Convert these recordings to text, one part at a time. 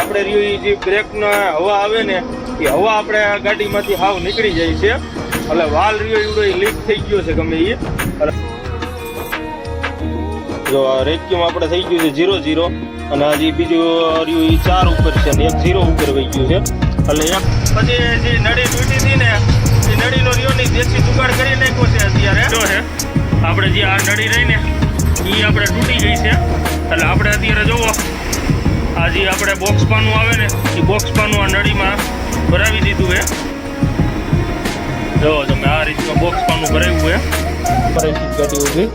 આપણે રહ્યું જે બ્રેકનો હવા આવે ને એ હવા આપણે ગાડીમાંથી હાવ નીકળી જાય છે. એટલે વાલ રહ્યો એવડો લીક થઈ ગયો છે ગમે એ જો રેક્યુમ આપણે થઈ ગયું છે ઝીરો ઝીરો, અને હજી બીજું રહ્યું એ ચાર ઉપર છે, અને એક ઝીરો ઉપર વહી ગયું છે. એટલે એક પછી જે નળી તૂટી હતી ને, એ નળીનો રહ્યો ની દેશી જુગાડ કરી નાખ્યો છે અત્યારે. જો છે, આપણે જે આ નળી રહી ને એ આપણે તૂટી ગઈ છે. એટલે આપણે અત્યારે જોવો. આ જે આપણે બોક્સ પાનું આવે ને એ બોક્સ પાનું આ નળીમાં ભરાવી દીધું છે. જો તમે આ રીતનું બોક્સ પાનું ભરાવ્યું છે. ફરીથી ગાડી ઊભી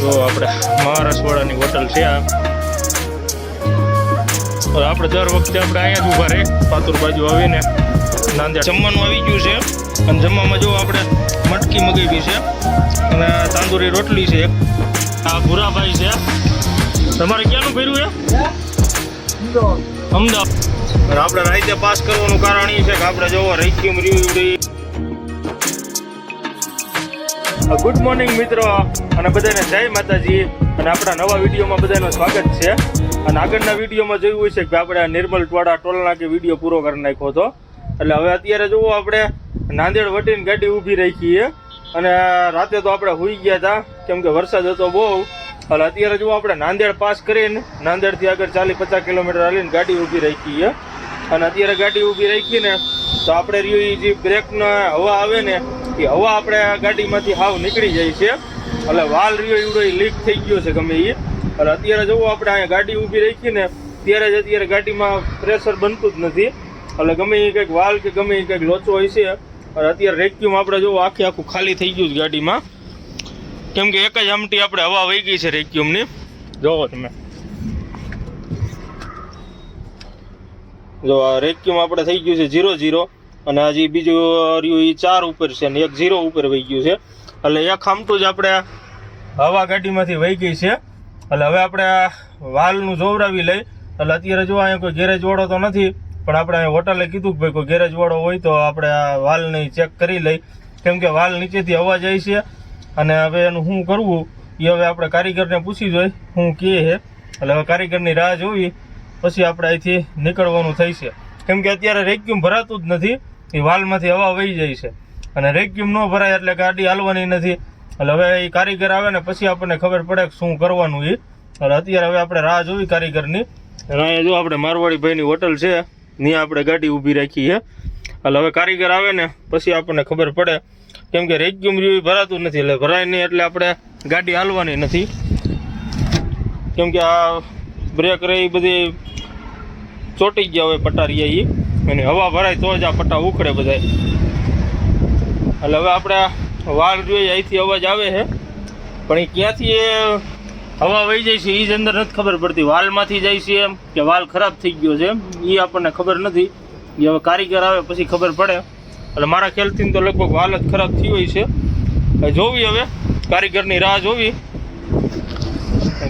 જો આપણે મહારાષ્ટ્રવાળાની હોટલ છે આ. આપણે દર વખતે આપણે અહીંયા જ ઊભા રહે પાતુર બાજુ આવીને નાંદેડ. જમવાનું આવી ગયું છે. અને જમવામાં જો આપણે મટકી મગાવી છે. અને તાંદુરી રોટલી છે. એક આ ભૂરાભાઈ છે. તમારે ક્યાંનું ભર્યું છે અમદાવાદ. આપણે રાઈતે પાસ કરવાનું કારણ એ છે કે આપણે જોવો રેક્યુમ રિવ્યુ ગુડ મોર્નિંગ મિત્રો, અને બધાને જય માતાજી. અને આપણા નવા વિડીયોમાં બધાનું સ્વાગત છે. અને આગળના વિડીયોમાં જોયું છે કે આપણે નિર્મલ ટોળા ટોલના કે વીડિયો પૂરો કરી નાખ્યો હતો. એટલે હવે અત્યારે જુઓ આપણે નાંદેડ વટીને ગાડી ઊભી રાખી છે. અને રાતે તો આપણે હોઈ ગયા હતા. કેમ કે વરસાદ હતો બહુ. એટલે અત્યારે જો આપણે નાંદેડ પાસ કરીને નાંદેડથી આગળ ચાલી પચાસ કિલોમીટર હાલીને ગાડી ઊભી રાખી અને અત્યારે ગાડી ઊભી રાખીને તો આપણે રહ્યું એ જે બ્રેકનો હવા આવે ને એ હવા આપણે ગાડીમાંથી હાવ નીકળી જાય છે. એટલે વાલ રહ્યો એવડો લીક થઈ ગયો છે ગમે એ એટલે અત્યારે જવું આપણે અહીંયા ગાડી ઊભી રાખીને, ત્યારે જ અત્યારે ગાડીમાં પ્રેશર બનતું જ નથી. એટલે ગમે એ કંઈક વાલ કે ગમે એ કંઈક લોચો હોય છે અને અત્યારે રેક્યુમ આપણે જોવો આખે આખું ખાલી થઈ ગયું છે ગાડીમાં. કેમ કે એક જ આમટી આપણે હવા વહી ગઈ છે રેક્યુમની. જોવો તમે. જો આ રેક્યુમ આપણે થઈ ગયું છે ઝીરો ઝીરો અને હજી બીજું રહ્યું એ ચાર ઉપર છે ને એક ઝીરો ઉપર વહી ગયું છે. એટલે એક આમટું જ આપણે હવા ગાડીમાંથી વહી ગઈ છે. એટલે હવે આપણે વાલનું જોવરાવી લઈ. એટલે અત્યારે જો અહીંયા કોઈ ગેરેજ વાળો તો નથી, પણ આપણે હોટલે કીધું કે ભાઈ કોઈ ગેરેજ વાળો હોય તો આપણે આ વાલને ચેક કરી લઈ. કેમ કે વાલ નીચેથી હવા જાય છે. અને હવે એનું શું કરવું? એ હવે આપણે કારીગરને પૂછી જોઈ શું કહે છે એટલે હવે કારીગરની રાહ જોવી, પછી આપણે અહીંથી નીકળવાનું થઈ છે. કેમ કે અત્યારે રેક્યુમ ભરાતું જ નથી, એ વાલમાંથી હવા વહી જાય છે. અને રેક્યુમ ન ભરાય એટલે ગાડી હાલવાની નથી. એટલે હવે એ કારીગર આવે ને પછી આપણને ખબર પડે કે શું કરવાનું એ એટલે અત્યારે હવે આપણે રાહ જોવી કારીગરની. અહીંયા જો આપણે મારવાડી ભાઈની હોટલ છે, ત્યાં આપણે ગાડી ઊભી રાખી છે. એટલે હવે કારીગર આવે ને, પછી આપણને ખબર પડે કેમ કે રેગ્યુમ રહ્યું ભરાતું નથી એટલે ભરાય નહીં એટલે આપણે ગાડી હાલવાની નથી. કેમ કે આ બ્રેક રહી બધી ચોટી ગયા હોય પટારિયા એ અને હવા ભરાય તો જ આ પટ્ટા ઉખડે બધા એટલે હવે આપણે વાળ જોઈએ, અહીંથી અવાજ આવે છે. પણ એ ક્યાંથી એ હવા વહી જાય છે એ જ અંદર નથી ખબર પડતી. વાલમાંથી જાય છે એમ કે વાલ ખરાબ થઈ ગયો છે એ આપણને ખબર નથી. એ હવે કારીગર આવે પછી ખબર પડે. એટલે મારા ખ્યાલથી તો લગભગ હાલત ખરાબ થઈ હોય છે. જોવી હવે, કારીગરની રાહ જોવી.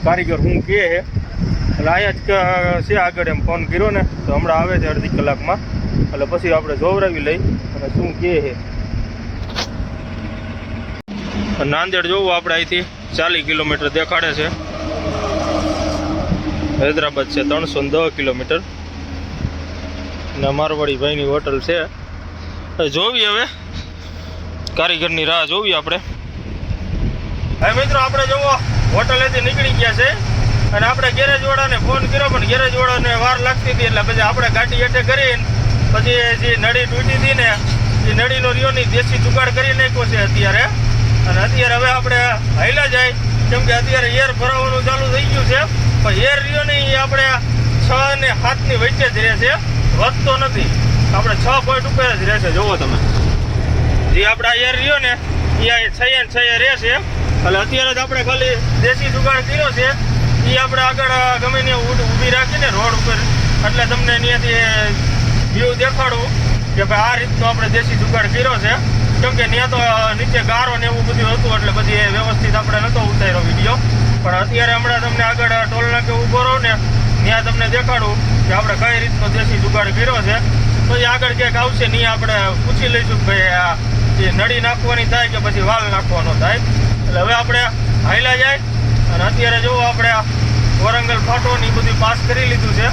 કારીગર હું કહે છે, એટલે અહીંયા જ છે આગળ એમ ફોન કર્યો ને, તો હમણાં આવે છે અડધી કલાકમાં. એટલે પછી આપણે જોવરાવી લઈ. અને શું કહે છે? નાંદેડ જોવું આપણે અહીંથી ચાલીસ કિલોમીટર દેખાડે છે. હૈદરાબાદ છે ત્રણસો દસ કિલોમીટર. ને મારવાડી ભાઈની હોટલ છે. જોવી હવે. કારીગરની રાહ જોવી આપણે. હવે મિત્રો આપણે જોવો હોટલેથી નીકળી ગયા છે. અને આપણે ગેરેજવાળાને ફોન કર્યો, પણ ગેરેજવાળાને વાર લાગતી હતી, એટલે પછી આપણે ગાડી અટે કરીને પછી જે નળી તૂટી હતી ને, એ નળીનો રહ્યો ની દેશી જુગાડ કરી નાખ્યો છે અત્યારે. અને અત્યારે હવે આપણે હાઈલા જાય, કેમ કે અત્યારે એર ભરાવાનું ચાલુ થઈ ગયું છે. પણ એર રહ્યો ને એ આપણે છ અને સાતની વચ્ચે જ રહે છે. વધતો નથી. આપણે છ પોઈન્ટ ઉપર જ રહેશે જોવો તમે. જે આપણા એર રહ્યો ને, એ છયે છયે રહેશે એટલે અત્યારે જ આપણે ખાલી દેશી જુગાડ કર્યો છે. એ આપણે આગળ ગમે ને ઊભી રાખીને રોડ ઉપર. એટલે તમને ત્યાંથી વ્યૂ દેખાડું કે ભાઈ આ રીતનો આપણે દેશી જુગાડ કર્યો છે. કેમ કે ત્યાં તો નીચે ગારો ને એવું બધું હતું, એટલે બધી વ્યવસ્થિત આપણે નહોતો ઉતાર્યો વીડિયો પણ અત્યારે હમણાં તમને આગળ ટોલ નાકે ઊભો રહો ને, ત્યાં તમને દેખાડું કે આપણે કઈ રીતનો દેશી જુગાડ કર્યો છે. પછી આગળ ક્યાંક આવશે નહીં આપણે પૂછી લઈશું કે ભાઈ આ જે નળી નાખવાની થાય કે પછી વાલ નાખવાનો થાય. એટલે હવે આપણે હાઈલા જાય. અને અત્યારે જો આપણે વરંગલ ફાટો ને બધું પાસ કરી લીધું છે.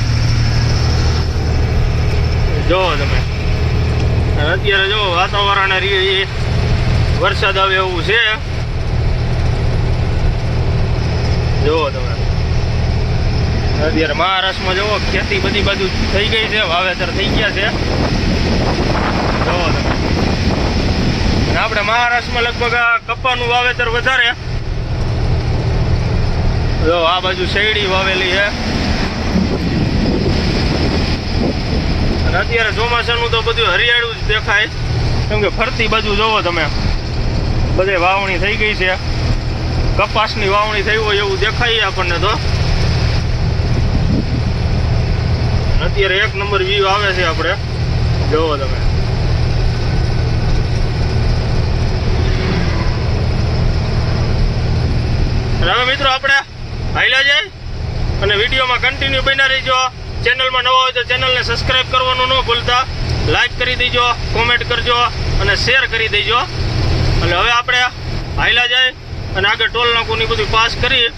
જોવો તમે. અને અત્યારે જો વાતાવરણ વરસાદ આવે એવું છે. જોવો તમે. અત્યારે મહારાષ્ટ્રમાં જુઓ, ખેતી બધી બાજુ થઈ ગઈ છે, વાવેતર થઈ ગયા છે. જોવો તમે. આપણે મહારાષ્ટ્રમાં લગભગ આ કપાનું વાવેતર વધારે. જો, આ બાજુ શેરડી વાવેલી છે. અને અત્યારે ચોમાસાનું તો બધું હરિયાળું જ દેખાય. કેમ કે ફરતી બાજુ જોવો તમે. બધે વાવણી થઈ ગઈ છે. કપાસની વાવણી થઈ હોય એવું દેખાય આપણને તો અને અત્યારે એક નંબર વ્યૂ આવે છે આપણે. જોવો તમે. હવે મિત્રો આપણે હાઈલા જાય અને વિડીયોમાં કન્ટિન્યુ બન્યા રહીજો. ચેનલમાં નવા હોય તો ચેનલને સબસ્ક્રાઈબ કરવાનું ન ભૂલતા. લાઈક કરી દેજો કોમેન્ટ કરજો અને શેર કરી દેજો. એટલે હવે આપણે હાઈલા જાય અને આગળ ટોલ નાકુની બધું પાસ કરી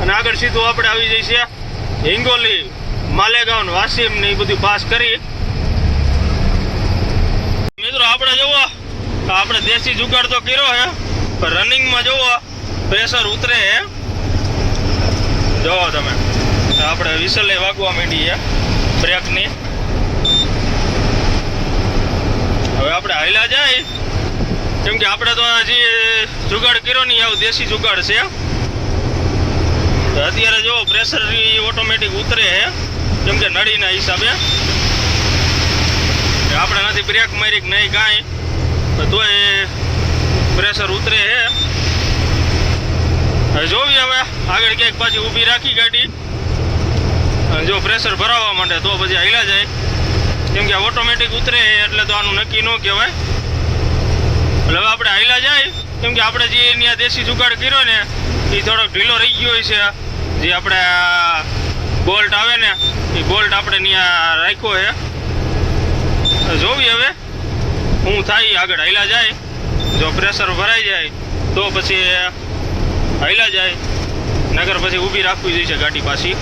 અને આગળ સીધું આપણે આવી જઈશું હિંગોલી. માલેગાંવ વાસીમ ને એ બધું પાસ કરી. મિત્રો, આપણે જોવો, આપણે દેશી જુગાડ તો કર્યો હે, પણ રનિંગમાં જોવો, પ્રેશર ઉતરે હે. જોવો તમે, આપણે વિસલે વાગવા માંડી છે બ્રેકની. હવે આપણે હાલ્યા જાય. કેમ કે આપણે તો હજી જુગાડ કર્યો નહીં, આવું દેશી જુગાડ છે. અત્યારે જો પ્રેશર ઓટોમેટિક ઉતરે છે કેમ કે નળીના હિસાબે. આપણે નથી બ્રેક મારી નહીં કાંઈ. તો એ પ્રેશર ઉતરે હવે જોવી હવે. આગળ ક્યાંક પાછી ઊભી રાખી ગાડી. જો પ્રેશર ભરાવવા માંડે તો પછી હાલ્યા જાય. કેમ કે ઓટોમેટિક ઉતરે એટલે તો આનું નક્કી ન કહેવાય. એટલે હવે આપણે હાઈલા જાય. કેમ કે આપણે જે અહીંયા દેશી જુગાડ કર્યો ને, એ થોડોક ઢીલો રહી ગયો છે. જે આપણે બોલ્ટ આવે ને, એ બોલ્ટ આપણે ત્યાં રાખ્યો છે જોવી હવે, હું થાય આગળ હૈલા જાય. જો પ્રેશર ભરાઈ જાય, તો પછી હૈલા જાય. નગર પછી ઊભી રાખવી જોઈશે ગાડી પાછી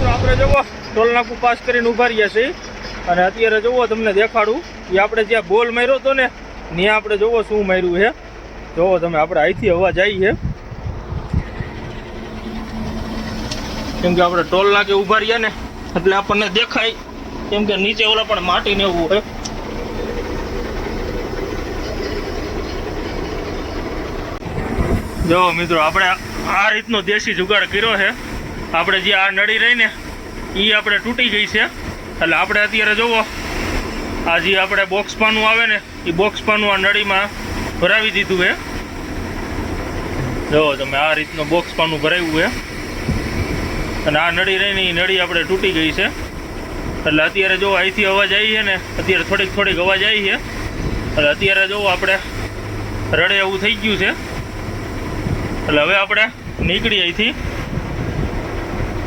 તો આપણે જુઓ ટોલ નાકું પાસ કરીને ઊભા રહ્યા છીએ. અને અત્યારે જુઓ તમને દેખાડું. એ આપણે જ્યાં બોલ માર્યો હતો ને, ત્યાં આપણે જુઓ શું માર્યું છે. જુઓ તમે, આપણે અહીંથી હવા જઈએ કેમ કે આપણે ટોલ નાકે ઊભા રહ્યા ને, એટલે આપણને દેખાય. કેમ કે નીચે ઓલા પણ માટી ને એવું હોય. જો મિત્રો, આપણે આ રીતનો દેશી જુગાડ કર્યો છે. આપણે જે આ નડી રહી ને એ આપણે તૂટી ગઈ છે. એટલે આપણે અત્યારે જુઓ આ જે આપણે બોક્સ આવે ને એ બોક્સ આ નળીમાં ભરાવી દીધું છે જુઓ તમે, આ રીતનું બોક્સ પાનું ભરાવ્યું છે અને આ નળી રહી ને એ નળી આપણે તૂટી ગઈ છે. એટલે અત્યારે જો અહીંથી અવાજ આવી છે ને, અત્યારે થોડીક થોડીક અવાજ આવી છે. એટલે અત્યારે જો આપણે, રડે એવું થઈ ગયું છે. એટલે હવે આપણે નીકળી અહીંથી.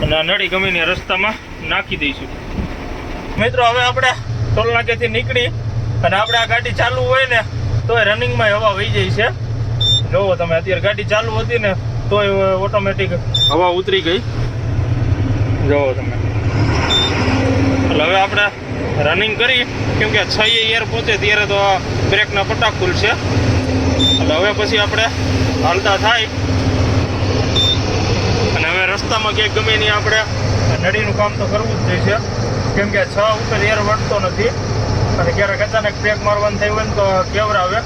અને આ નળી ગમીને રસ્તામાં નાખી દઈશું. મિત્રો, હવે આપણે ટોલ નાકેથી નીકળી અને આપણે આ ગાડી ચાલુ હોય ને તોય રનિંગમાં હવા વહી જાય છે. જોવો તમે, અત્યારે ગાડી ચાલુ હતી ને તોય ઓટોમેટિક હવા ઉતરી ગઈ. જોવો તમે. એટલે હવે આપણે રનિંગ કરી, કેમ કે છ એર પહોંચે ત્યારે તો બ્રેકના પટ્ટા ખુલશે. એટલે હવે પછી આપણે હાલતા થાય. હવે રસ્તામાં ગમે નહીં આપણે. નળીનું કામ તો કરવું જ જોઈએ. કેમ કે છ ઉપર એર વળતો નથી. અને ક્યારેક અચાનક બ્રેક મારવાનું થયું હોય ને તો કેવરાવે.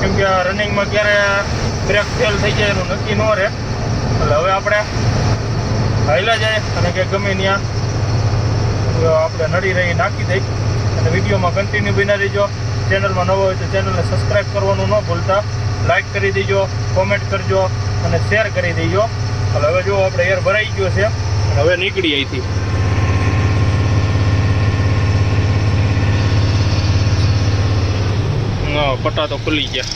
કેમ કે રનિંગમાં ક્યારે બ્રેક ફેલ થઈ જાય એનું નક્કી ન રહે. એટલે હવે આપણે હાઈલા જાય અને કે ગમે ત્યાં. આપણે નડી રહી નાખી દઈ. અને વિડીયોમાં કન્ટિન્યુ બિના રહીજો. ચેનલમાં નવો હોય તો ચેનલને સબસ્ક્રાઈબ કરવાનું ન ભૂલતા. લાઈક કરી દેજો કોમેન્ટ કરજો અને શેર કરી દેજો. એટલે હવે જો આપણે એર ભરાઈ ગયો છે હવે નીકળી અહીંથી. પટ્ટા તો ખુલી ગયા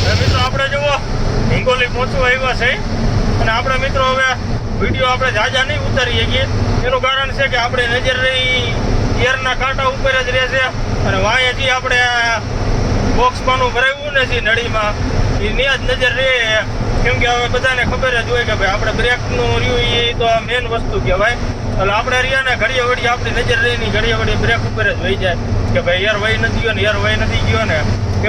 હવે મિત્રો આપણે જુઓ હિંગોલી પહોંચવા આવ્યા છે અને આપણે મિત્રો હવે વીડિયો આપણે જાજા નહીં ઉતારીએ શકીએ એનું કારણ છે કે આપણે નજર રહી એરના કાંટા ઉપર જ રહેશે અને વાંયેથી આપણે બોક્સ પાનું ભરાવ્યું નથી નળીમાં. એ ત્યાં જ નજર રહે. કેમ કે હવે બધાને ખબર જ હોય કે ભાઈ આપણે બ્રેકનું રહ્યું એ તો આ મેન વસ્તુ કહેવાય. એટલે આપણે રહ્યા ને ઘડીએ વળી આપણી નજર રહી ની ઘડીએ વળી બ્રેક ઉપર જ વહી જાય. કે ભાઈ યાર વહી નથી ગયો ને યાર વહી નથી ગયો ને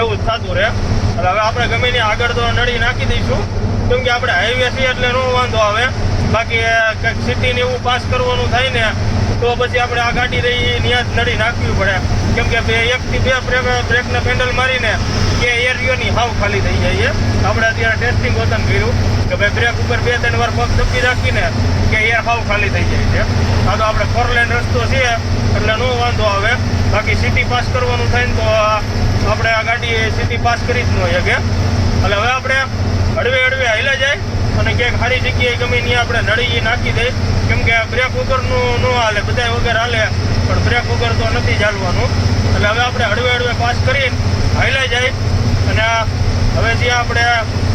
એવું જ થતું રહે. એટલે હવે આપણે ગમે ત્યાં આગળ તો નળી નાખી દઈશું. કેમ કે આપણે હાઈવે છીએ એટલે નો વાંધો આવે. બાકી કંઈક સિટીને એવું પાસ કરવાનું થાય ને, તો પછી આપણે આ ગાડી રહી ત્યાં જ નળી નાખવી પડે. કેમ કે એકથી બે બ્રેક બ્રેકને પેન્ડલ મારીને એ એરિયોની હાવ ખાલી થઈ જાય છે. આપણે અત્યારે ટેસ્ટિંગ વતન કર્યું કે ભાઈ બ્રેક ઉપર બે, ત્રણ વાર પગ દબી રાખીને કે એર હાવ ખાલી થઈ જાય છે. આ તો આપણે ફોર લેન રસ્તો છે, એટલે નો વાંધો આવે. બાકી સિટી પાસ કરવાનું થાય ને તો આપણે આ ગાડી સિટી પાસ કરી જ ન શકે એટલે હવે આપણે હળવે હળવે હાલ્યા જાય. અને ક્યાંક સારી જગ્યાએ ગમે ત્યાં આપણે નળી નાખી દઈએ કેમ કે બ્રેક વગરનું ન હાલે બધા વગર હાલે. પણ બ્રેક વગર તો નથી ચાલવાનું. એટલે હવે આપણે હળવે હળવે પાસ કરીને હાલ્યા જાય. અને હવે જે આપણે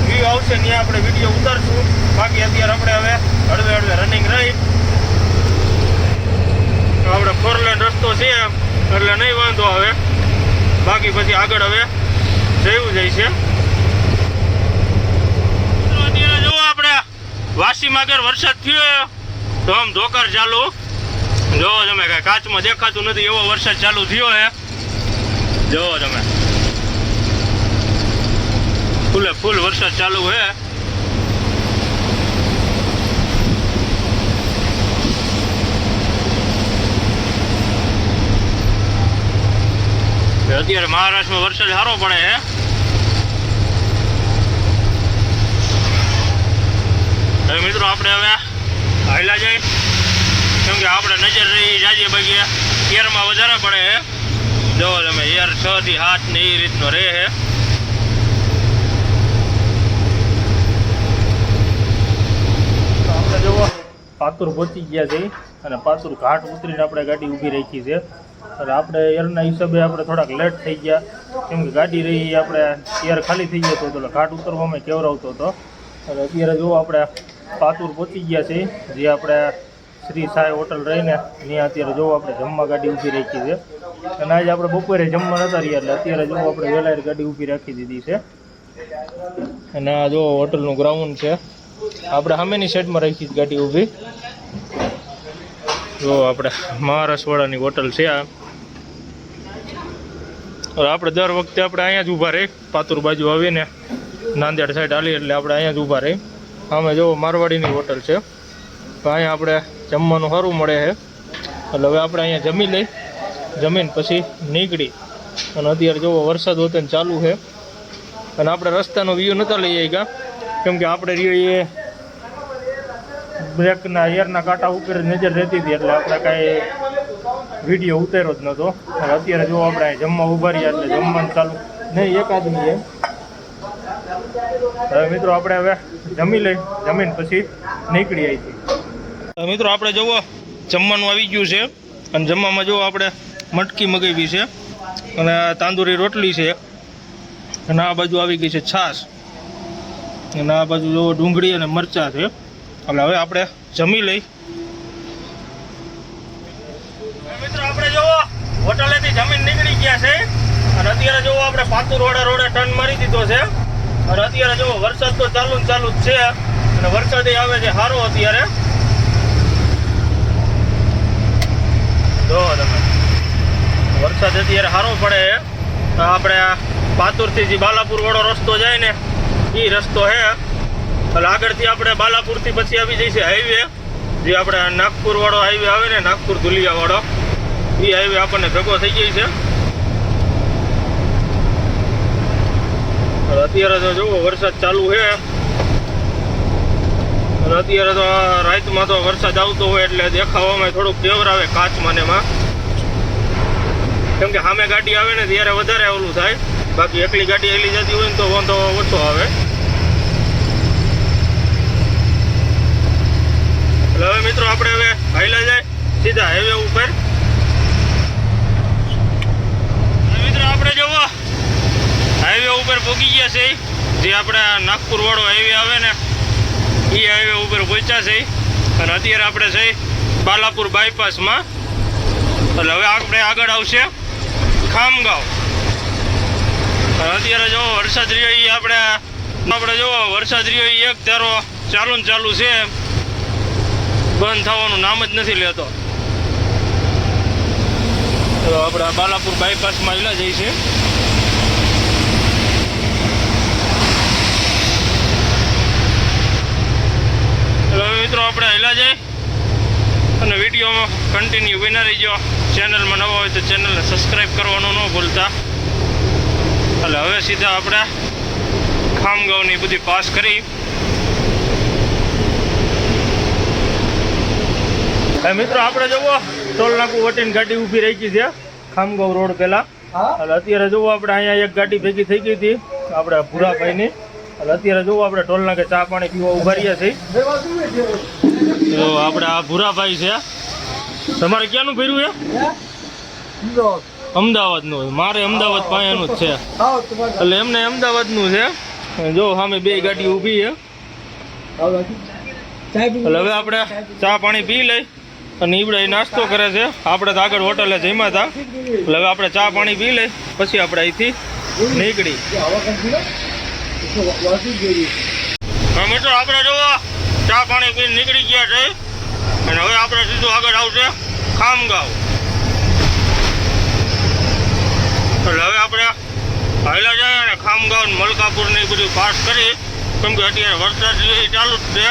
વ્યૂ આવશે, ત્યાં આપણે વીડિયો ઉતારશું. બાકી અત્યારે આપણે હવે હળવે હળવે રનિંગ રહી. આપણે ફોર લેન રસ્તો છે એટલે નહીં વાંધો આવે. બાકી પછી આગળ હવે જયું જાય છે તો અત્યારે જુઓ આપણે વાસીમાં આગળ વરસાદ થયો, તો આમ ધોકર ચાલુ. જોવો તમે કાંઈ કાચમાં દેખાતું નથી, એવો વરસાદ ચાલુ થયો હે. જોવો તમે. ફૂલે ફૂલ વરસાદ ચાલુ હે. અત્યારે મહારાષ્ટ્રમાં વરસાદ સારો પડે છે હવે મિત્રો આપણે હવે હાલા જઈ કેમ કે આપણે નજર રહી જાજે બાકી એરમાં વધારે પડે હે. જો તમે એર છ થી સાત ને એ રીતનો રહે છે આપણે જુઓ પાતુર પહોંચી ગયા છે. અને પાતુર ઘાટ ઉતરીને આપણે ગાડી ઊભી રાખી છે. અને આપણે એરના હિસાબે આપણે થોડાક લેટ થઈ ગયા. કેમ કે ગાડી રહી આપણે એર ખાલી થઈ ગયો હતો ઘાટ ઉતરવામાં કેવરાવતો હતો. અને અત્યારે જોવો આપણે પાતુર પહોંચી ગયા છે. જે આપણે શ્રી સાઈ હોટલ રહીને ત્યાં અત્યારે જોવો આપણે જમવા ગાડી ઊભી રાખી છે. અને આજે આપણે બપોરે જમવા નતા રહ્યા એટલે અત્યારે જોવો આપણે વેલાયર ગાડી ઊભી રાખી દીધી છે. અને આ જો હોટલનું ગ્રાઉન્ડ છે. આપણે સામેની સાઈડમાં રાખી ગાડી ઊભી. જો આપણે મહારાષ્ટ્રવાળાની હોટલ છે આ. આપણે દર વખતે આપણે અહીંયા જ ઊભા રહી પાતુર બાજુ આવીને નાંદેડ સાઈડ હાલી એટલે આપણે અહીંયા જ ઊભા રહી સામે જો મારવાડીની હોટલ છે. તો અહીંયા આપણે જમવાનું સારું મળે છે. એટલે હવે આપણે અહીંયા જમી લઈ. જમીન પછી નીકળી. અને અત્યારે જુઓ વરસાદ હોતે ચાલુ છે. અને આપણે રસ્તાનો વ્યૂ નહોતા લઈ ગયા કેમ કે આપણે રહીએ બ્રેકના એરના કાંટા ઉપર નજર રહેતી હતી એટલે આપણે કાંઈ વીડિયો ઉતાર્યો જ નહોતો અને અત્યારે જુઓ આપણે જમવા ઊભા રહ્યા એટલે જમવાનું ચાલુ. નહીં એકાદમી એમ હવે મિત્રો આપણે હવે જમી લઈ, જમીન પછી નીકળી આવી મિત્રો આપણે જુઓ, જમવાનું આવી ગયું છે. અને જમવામાં જુઓ આપણે મટકી મગાવી છે અને તાંદૂરી રોટલી છે. અને આ બાજુ આવી ગઈ છે છાશ. અને આ બાજુ જુઓ ડુંગળી અને મરચાં છે. એટલે હવે આપણે જમી લઈ. મિત્રો આપણે જુઓ, હોટલેથી જમીન નીકળી ગયા છે. અને અત્યારે જુઓ આપણે પાતુર વાળા રોડે ટર્ન મારી દીધો છે. અને અત્યારે જો વરસાદ તો ચાલુ ચાલુ જ છે. અને વરસાદ આવે છે સારો અત્યારે. જો તમે. વરસાદ અત્યારે સારો પડે. તો આપણે પાતુરથી જે બાલાપુર વાળો રસ્તો જાય ને, એ રસ્તો છે એટલે આગળથી આપણે બાલાપુરથી પછી આવી જઈશે હાઈવે. જે આપણે નાગપુર વાળો હાઈવે આવે ને, નાગપુર ધુલિયા વાળો, એ હાઈવે આપણને ભેગો થઈ જાય છે. અત્યારે તો જુઓ વરસાદ ચાલુ છે. અને અત્યારે તો રાતમાં તો વરસાદ આવતો હોય એટલે દેખાવામાં થોડુંક કેવરાવે કાચમાં ને એમાં. કેમ કે સામે ગાડી આવે ને ત્યારે વધારે ઓલું થાય. બાકી એકલી ગાડી એલી જતી હોય ને તો વાંધો ઓછો આવે. એટલે હવે મિત્રો આપણે હવે હાઈલા જાય, સીધા હાઈવે ઉપર. મિત્રો આપણે જવો પહોંચી ગયા છે. જે આપણે નાગપુર વાળો હાઈવે આવે ને, એ હાઈવે ઉપર પહોંચ્યા છે. અને અત્યારે આપણે છે બાલાપુર બાયપાસમાં એટલે હવે આપણે આગળ આવશે ખામગાંવ. અને અત્યારે જો વરસાદ રહ્યો એ આપણે આપણે જો વરસાદ રહ્યો એ એક ધારો ચાલુ ને ચાલુ છે બંધ થવાનું નામ જ નથી લેતો. આપણે બાલાપુર બાયપાસમાં આવેલા જઈએ છીએ એટલે હવે આપણે જાય અને વિડીયોમાં કન્ટિન્યુ બના રહીજો ચેનલમાં નવો હોય તો ચેનલને સબસ્ક્રાઈબ કરવાનું ન ભૂલતા. એટલે હવે સીધા આપણે ખામગાંવની બધી પાસ કરી. મિત્રો આપણે જુઓ ટોલ નાકુ વટીને ગાડી ઊભી રહી ગઈ છે. ખામગાંવ રોડ પહેલા એટલે અત્યારે જુઓ આપણે અહીંયા એક ગાડી ભેગી થઈ ગઈ હતી આપણે ભૂરાભાઈની. એટલે અત્યારે જુઓ આપણે ટોલ નાકે ચા પાણી પીવા ઊભા રહ્યા છીએ. તો આપણે આ ભૂરાભાઈ છે. તમારે ક્યાંનું ભર્યું છે અમદાવાદનું મારે અમદાવાદ પાયાનું જ છે. એટલે એમને અમદાવાદનું છે. જો સામે બે ગાડી ઊભી છે. એટલે હવે આપણે ચા પાણી પી લઈ અને ઈવડે નાસ્તો કરે છે. આપણે તો આગળ હોટલે જમ્યા હતા એટલે હવે આપણે ચા પાણી પી લઈ, પછી આપણે અહીંથી નીકળી. હા, મિત્રો આપણે જોવો. ચા પાણી પીને નીકળી ગયા છે. અને હવે આપણે સીધું આગળ આવશે ખામગાંવ. એટલે હવે આપણે હાઈલા જાય અને ખામગાંવ મલકાપુર ને બધું પાસ કરી, કેમ કે અત્યારે વરસાદ એ ચાલુ જ છે.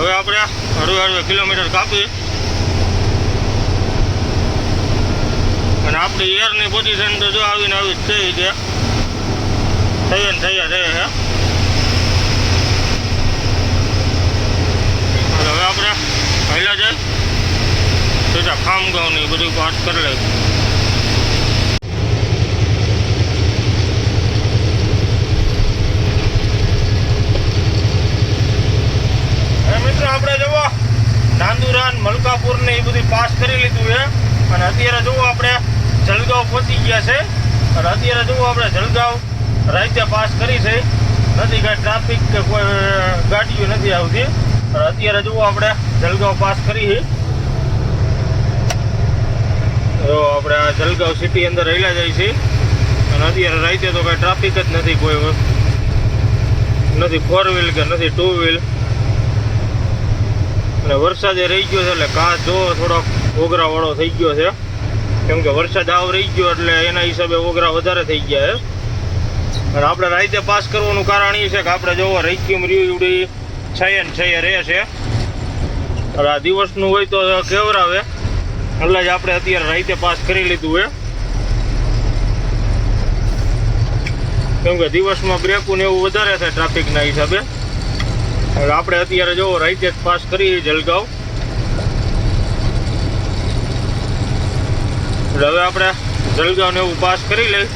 હવે આપણે હળવે હળવે કિલોમીટર કાપી આપણી એરની પોઝિશન તો જો આવીને આવી જ થઈ છે. થયા ને થયા રહે હે હવે આપણે પહેલાં જાય સીધા ખામગાંવની બધી વાત કરી લઈ હવે મિત્રો આપણે જુઓ, નાંદુરાન, મલકાપુર ને એ બધી પાસ કરી લીધું છે. અને અત્યારે જુઓ આપણે જલગાંવ પહોંચી ગયા છે. અને અત્યારે જુઓ આપણે જલગાંવ રાજ્ય પાસ કરી છે. નથી કાંઈ ટ્રાફિક કે કોઈ ગાડીઓ નથી આવતી. અને અત્યારે જુઓ આપણે જલગાંવ પાસ કરી છે. તો આપણે આ જલગાંવ સિટી અંદર રહેલા જાય છે. અને અત્યારે રાતે તો કાંઈ ટ્રાફિક જ નથી કોઈ, નથી ફોર વ્હીલ કે નથી ટુ વ્હીલ અને વરસાદે રહી ગયો છે એટલે કાચ જો થોડોક ઓગરાવાળો થઈ ગયો છે. કેમ કે વરસાદ આવ રહી ગયો એટલે એના હિસાબે ઓગરા વધારે થઈ ગયા છે અને આપણે રાતે પાસ કરવાનું કારણ એ છે કે આપણે જોવો રેક્યુમ રીવડી છે ને છે રહે છે. હવે આ દિવસનું હોય તો કેવરાવે. એટલે જ આપણે અત્યારે રાતે પાસ કરી લીધું હે કેમ કે દિવસમાં બ્રેકું ને એવું વધારે થાય ટ્રાફિકના હિસાબે. આપણે અત્યારે જો રાતે જ પાસ કરી જલગાંવ. હવે આપણે જલગાંવ ને એવું પાસ કરી લઈ.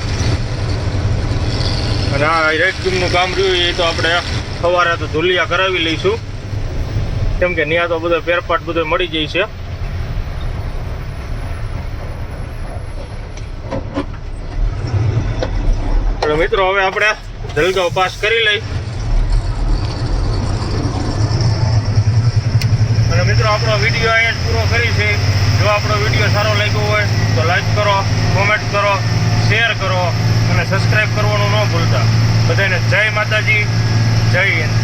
અને આ રેડકીમનું કામ રહ્યું એ તો આપણે સવારે તો ધુલિયા કરાવી લઈશું. કેમ કે ત્યાં તો બધો ફેરફાટ બધો મળી જાય છે. મિત્રો હવે આપણે જલગાંવ પાસ કરી લઈ. અને મિત્રો આપણો વીડિયો અહીંયા પૂરો કરી છે. જો આપણો વીડિયો સારો લાગ્યો હોય તો લાઈક કરો કોમેન્ટ કરો શેર કરો અને સબસ્ક્રાઈબ કરવાનું ન ભૂલતા. બધાને જય માતાજી, જય હિન્દ.